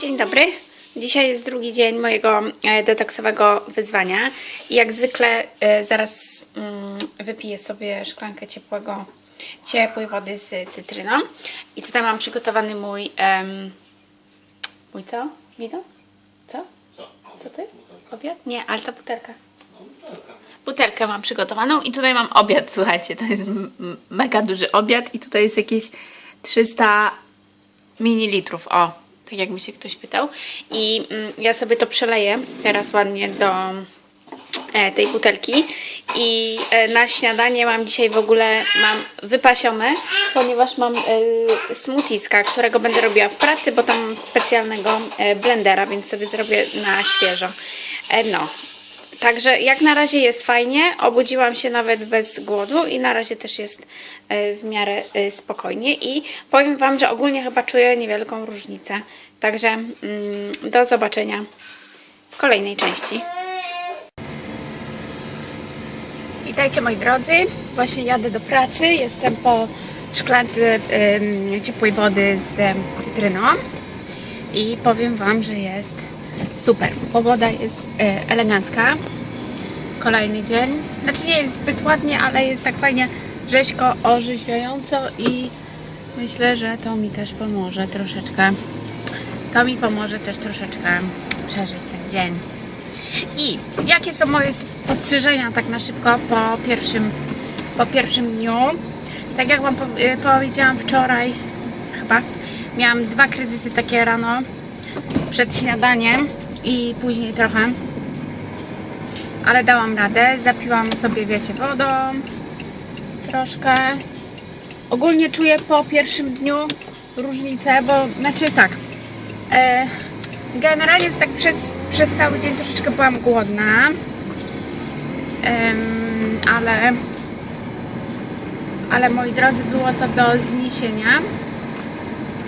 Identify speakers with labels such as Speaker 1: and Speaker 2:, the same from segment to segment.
Speaker 1: Dzień dobry. Dzisiaj jest drugi dzień mojego e, detoksowego wyzwania i jak zwykle e, zaraz mm, wypiję sobie szklankę ciepłego, ciepłej wody z cytryną. I tutaj mam przygotowany mój, mój co? Wino? Co? Co to jest? Obiad? Nie, ale ta butelka. Butelkę mam przygotowaną i tutaj mam obiad, słuchajcie, to jest mega duży obiad i tutaj jest jakieś 300 mililitrów, o, tak jakby się ktoś pytał. I mm, ja sobie to przeleję teraz ładnie do e, tej butelki i e, na śniadanie mam dzisiaj w ogóle mam wypasione, ponieważ mam e, smoothieska, którego będę robiła w pracy, bo tam mam specjalnego blendera, więc sobie zrobię na świeżo. No, Także jak na razie jest fajnie, obudziłam się nawet bez głodu i na razie też jest e, w miarę e, spokojnie. I powiem Wam, że ogólnie chyba czuję niewielką różnicę. Także mm, do zobaczenia w kolejnej części. Witajcie moi drodzy, właśnie jadę do pracy, jestem po szklance ciepłej wody z cytryną. I powiem Wam, że jest super. Pogoda jest e, elegancka. Kolejny dzień. Znaczy nie jest zbyt ładnie, ale jest tak fajnie rzeźko, orzeźwiająco i myślę, że to mi też pomoże troszeczkę. To mi pomoże też troszeczkę przeżyć ten dzień. I jakie są moje spostrzeżenia tak na szybko po pierwszym, po pierwszym dniu? Tak jak Wam e, powiedziałam wczoraj, chyba, miałam dwa kryzysy takie rano przed śniadaniem i później trochę. Ale dałam radę. Zapiłam sobie, wiecie, wodą. Troszkę. Ogólnie czuję po pierwszym dniu różnicę, bo znaczy tak. E, generalnie tak przez, przez cały dzień troszeczkę byłam głodna. Em, ale ale moi drodzy, było to do zniesienia.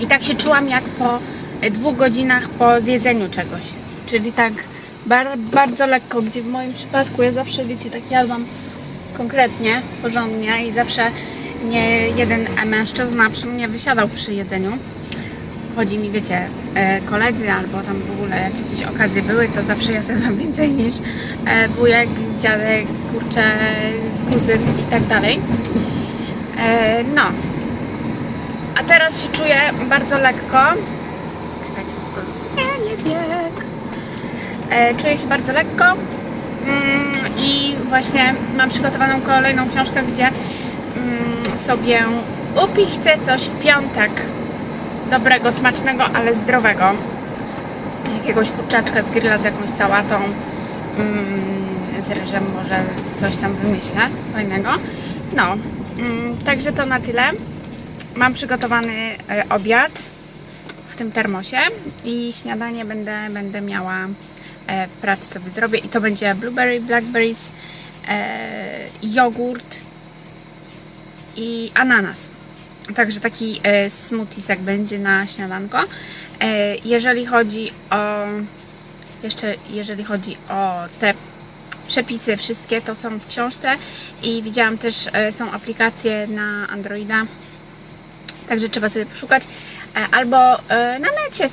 Speaker 1: I tak się czułam jak po e, dwóch godzinach po zjedzeniu czegoś. Czyli tak bar, bardzo lekko, gdzie w moim przypadku ja zawsze, wiecie, tak jadłam konkretnie, porządnie i zawsze nie jeden mężczyzna przy mnie wysiadał przy jedzeniu. Chodzi mi, wiecie, e, koledzy albo tam w ogóle jak jakieś okazje były, to zawsze ja zjadłam więcej niż e, wujek, dziadek, kurczę, kuzyn i tak dalej. No, a teraz się czuję bardzo lekko. Czekajcie, bo to zmienię bieg. E, czuję się bardzo lekko. Mm, I właśnie mam przygotowaną kolejną książkę, gdzie mm, sobie upichcę coś w piątek dobrego, smacznego, ale zdrowego. Jakiegoś kurczaczka z grilla z jakąś sałatą. Mm, z ryżem może coś tam wymyślę fajnego. No, mm, także to na tyle mam przygotowany e, obiad w tym termosie i śniadanie będę, będę miała e, w pracy sobie zrobię i to będzie blueberry, blackberries, e, jogurt i ananas. Także taki e, smoothiesek będzie na śniadanko. Jeżeli chodzi o jeszcze jeżeli chodzi o te przepisy wszystkie, to są w książce i widziałam też są aplikacje na Androida Także trzeba sobie poszukać. E, Albo e, na necie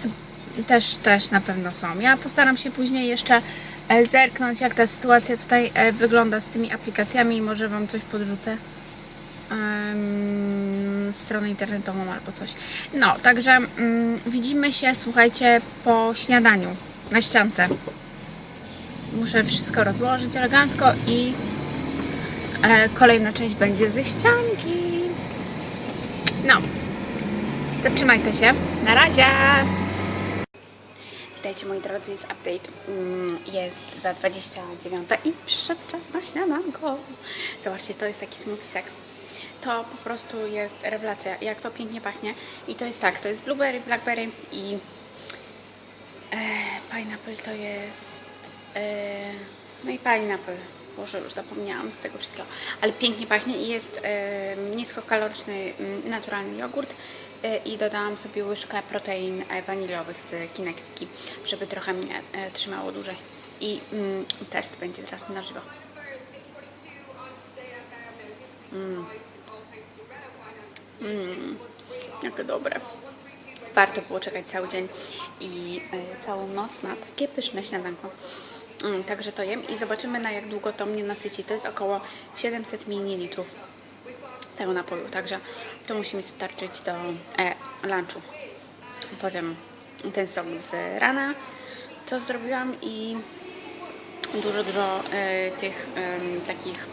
Speaker 1: też, też na pewno są. Ja postaram się później jeszcze e, zerknąć, jak ta sytuacja tutaj wygląda z tymi aplikacjami i może Wam coś podrzucę. Em, stronę internetową albo coś. No, także mm, widzimy się, słuchajcie, po śniadaniu na ściance. Muszę wszystko rozłożyć elegancko i kolejna część będzie ze ścianki. No, to się. Na razie! Witajcie moi drodzy, jest update. Mm, Jest za 29 i przyszedł czas na śniadanko. Zobaczcie, to jest taki smoothiesek. To po prostu jest rewelacja, jak to pięknie pachnie. I to jest tak, to jest blueberry, blackberry i e, pineapple to jest e, no i pineapple. Boże, już zapomniałam z tego wszystkiego. Ale pięknie pachnie i jest e, niskokaloryczny, mm, naturalny jogurt. E, I dodałam sobie łyżkę protein e, waniliowych z Kinectiki, żeby trochę mnie e, trzymało dłużej. I mm, test będzie teraz na żywo. Mm. Mm. Jakie dobre. warto było czekać cały dzień i e, całą noc na takie pyszne śniadanko. Mm, Także to jem i zobaczymy na jak długo to mnie nasyci. To jest około 700 ml tego napoju, także to musi mi starczyć do e, lunchu. Potem ten sok z rana, co zrobiłam i dużo, dużo e, tych em, takich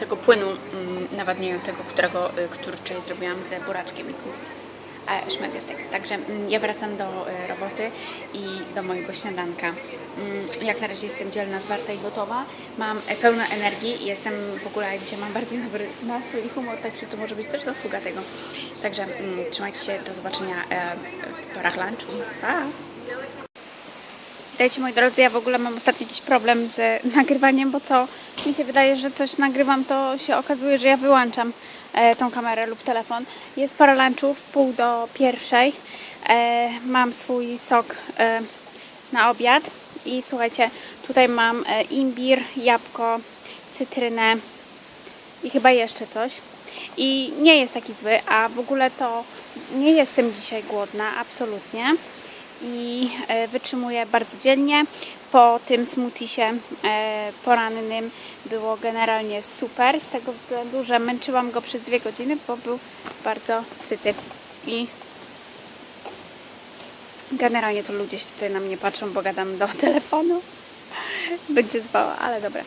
Speaker 1: tego płynu mm, nawadniającego, którego, e, który wczoraj zrobiłam z buraczkiem i. E, Szmegestek. Także mm, ja wracam do e, roboty i do mojego śniadanka. Mm, Jak na razie jestem dzielna, zwarta i gotowa. Mam e, pełno energii i jestem w ogóle dzisiaj mam bardzo dobry nastrój i humor, także to może być też zasługa tego. Także mm, trzymajcie się, do zobaczenia e, w porach lunchu. Pa! Witajcie moi drodzy, ja w ogóle mam ostatnio jakiś problem z nagrywaniem, bo co mi się wydaje, że coś nagrywam, to się okazuje, że ja wyłączam e, tą kamerę lub telefon. Jest parę lunchów, pół do pierwszej. E, mam swój sok e, na obiad i słuchajcie, tutaj mam e, imbir, jabłko, cytrynę i chyba jeszcze coś. I nie jest taki zły, a w ogóle to nie jestem dzisiaj głodna, absolutnie i e, wytrzymuję bardzo dzielnie. Po tym smoothisie e, porannym było generalnie super z tego względu, że męczyłam go przez dwie godziny, bo był bardzo syty i generalnie to ludzie się tutaj na mnie patrzą, bo gadam do telefonu. Będzie zwała, ale dobra.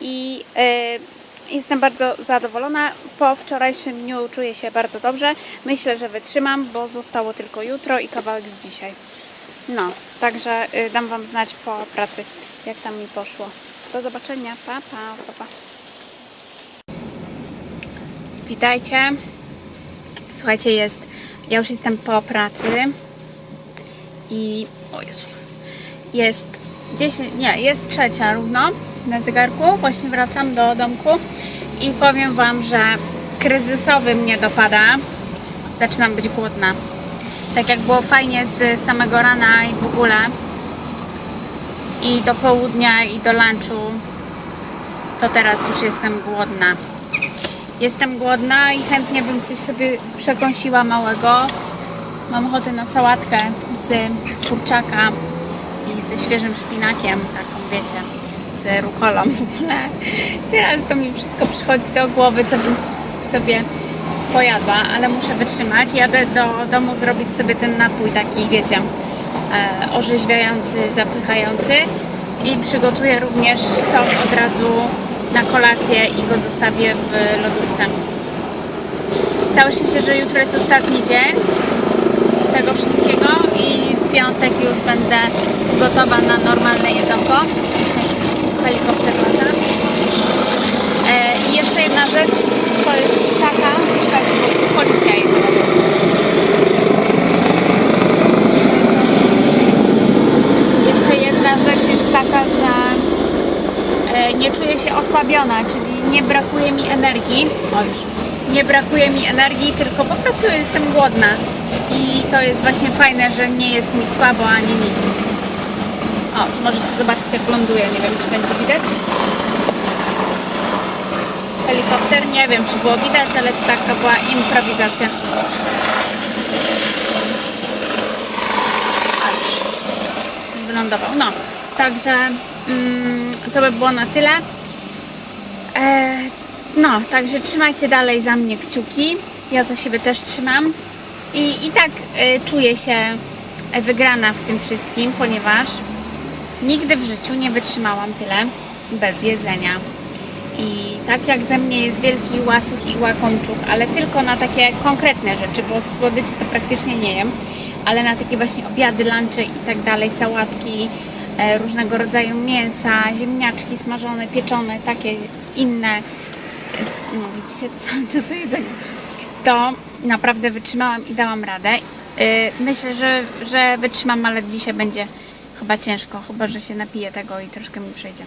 Speaker 1: I e, jestem bardzo zadowolona. Po wczorajszym dniu czuję się bardzo dobrze. Myślę, że wytrzymam, bo zostało tylko jutro i kawałek z dzisiaj. No, także y, dam Wam znać po pracy, jak tam mi poszło. Do zobaczenia. Pa, pa, pa, pa. Witajcie. Słuchajcie, jest. Ja już jestem po pracy i. O Jezu. Jest 10. Nie, jest trzecia równo na zegarku. Właśnie wracam do domku i powiem Wam, że kryzysowy mnie dopada. Zaczynam być głodna. Tak jak było fajnie z samego rana i w ogóle. I do południa i do lunchu. To teraz już jestem głodna. Jestem głodna i chętnie bym coś sobie przekąsiła małego. Mam ochotę na sałatkę z kurczaka i ze świeżym szpinakiem taką wiecie z rukolą w ogóle teraz to mi wszystko przychodzi do głowy co bym sobie pojadła, ale muszę wytrzymać. Jadę do domu zrobić sobie ten napój taki, wiecie, e, orzeźwiający, zapychający i przygotuję również sok od razu na kolację i go zostawię w lodówce. Całe szczęście, że jutro jest ostatni dzień tego wszystkiego piątek już będę gotowa na normalne jedzonko. Jeszcze jakiś helikopter lata. E, I jeszcze jedna rzecz, to jest taka, czekajcie, bo policja jedzie właśnie. Jeszcze jedna rzecz jest taka, że e, nie czuję się osłabiona, czyli nie brakuje mi energii. O już. Nie brakuje mi energii, tylko po prostu jestem głodna. I to jest właśnie fajne, że nie jest mi słabo ani nic. O, możecie zobaczyć jak ląduje, nie wiem czy będzie widać helikopter. Nie wiem, czy było widać, ale to taka była improwizacja. A już, już wylądował. No, także mm, to by było na tyle. E, no, także trzymajcie dalej za mnie kciuki. Ja za siebie też trzymam. I, i tak e, czuję się wygrana w tym wszystkim, ponieważ nigdy w życiu nie wytrzymałam tyle bez jedzenia. I tak jak ze mnie jest wielki łasuch i łakomczuch, ale tylko na takie konkretne rzeczy, bo słodyczy to praktycznie nie jem, ale na takie właśnie obiady, lunche i tak dalej, sałatki, e, różnego rodzaju mięsa, ziemniaczki smażone, pieczone, takie inne, e, no widzicie, cały czas jedzenie, to naprawdę wytrzymałam i dałam radę. E, Myślę, że, że wytrzymam, ale dzisiaj będzie chyba ciężko, chyba że się napiję tego i troszkę mi przejdzie.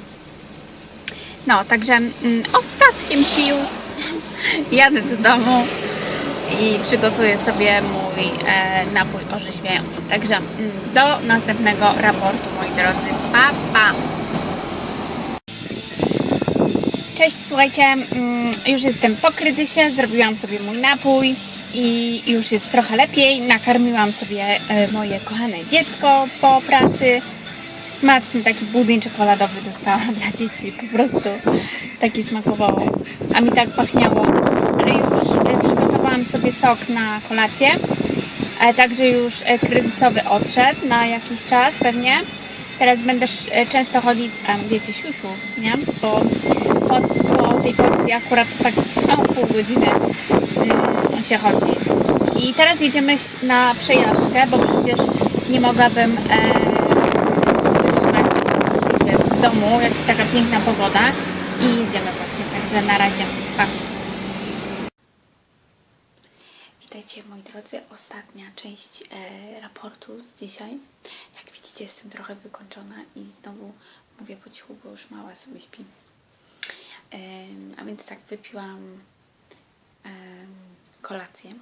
Speaker 1: No, także mm, ostatkiem sił jadę do domu i przygotuję sobie mój e, napój orzeźwiający. Także mm, do następnego raportu, moi drodzy. Pa, pa! Cześć, słuchajcie, mm, już jestem po kryzysie, zrobiłam sobie mój napój. I już jest trochę lepiej. Nakarmiłam sobie e, moje kochane dziecko po pracy. Smaczny taki budyń czekoladowy dostałam dla dzieci. Po prostu taki smakowało. A mi tak pachniało. Ale już e, przygotowałam sobie sok na kolację. E, Także już kryzysowy odszedł na jakiś czas pewnie. Teraz będę e, często chodzić, a wiecie, siusiu, nie? Bo po, po tej porcji akurat tak co pół godziny mm, się chodzi. I teraz jedziemy na przejażdżkę, bo przecież nie mogłabym e, wytrzymać w domu, jak jest taka piękna pogoda. I jedziemy właśnie, także na razie. Pa. Witajcie moi drodzy, ostatnia część e, raportu z dzisiaj. Jak widzicie jestem trochę wykończona i znowu mówię po cichu, bo już mała sobie śpi. Em, a więc tak, wypiłam em, kolację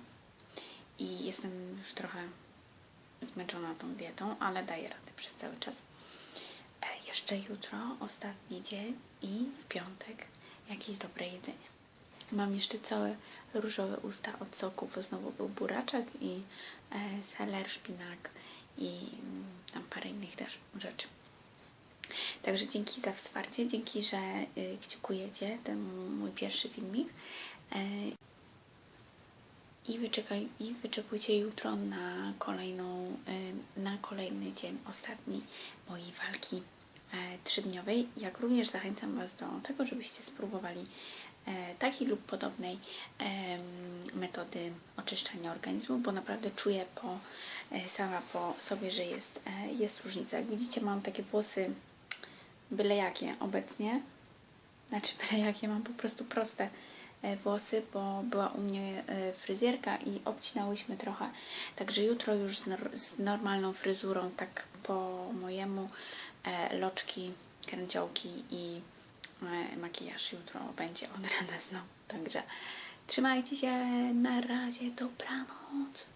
Speaker 1: i jestem już trochę zmęczona tą dietą, ale daję radę przez cały czas. E, jeszcze jutro, ostatni dzień i w piątek jakieś dobre jedzenie. Mam jeszcze całe różowe usta od soku, bo znowu był buraczek i e, seler, szpinak i mm, tam parę innych też rzeczy. Także dzięki za wsparcie, dzięki, że y, kciukujecie ten mój pierwszy filmik. E, i, wyczekaj, I wyczekujcie jutro na kolejną, y, na kolejny dzień, ostatni mojej walki e, trzydniowej. Jak również zachęcam Was do tego, żebyście spróbowali takiej lub podobnej metody oczyszczania organizmu, bo naprawdę czuję po, e, sama po sobie, że jest, e, jest różnica. Jak widzicie, mam takie włosy byle jakie obecnie. Znaczy byle jakie, mam po prostu proste e, włosy, bo była u mnie e, fryzjerka i obcinałyśmy trochę. Także jutro już z, nor- z normalną fryzurą, tak po mojemu, e, loczki, kręciołki i e, makijaż jutro będzie od rana znowu. Także trzymajcie się, na razie, dobranoc.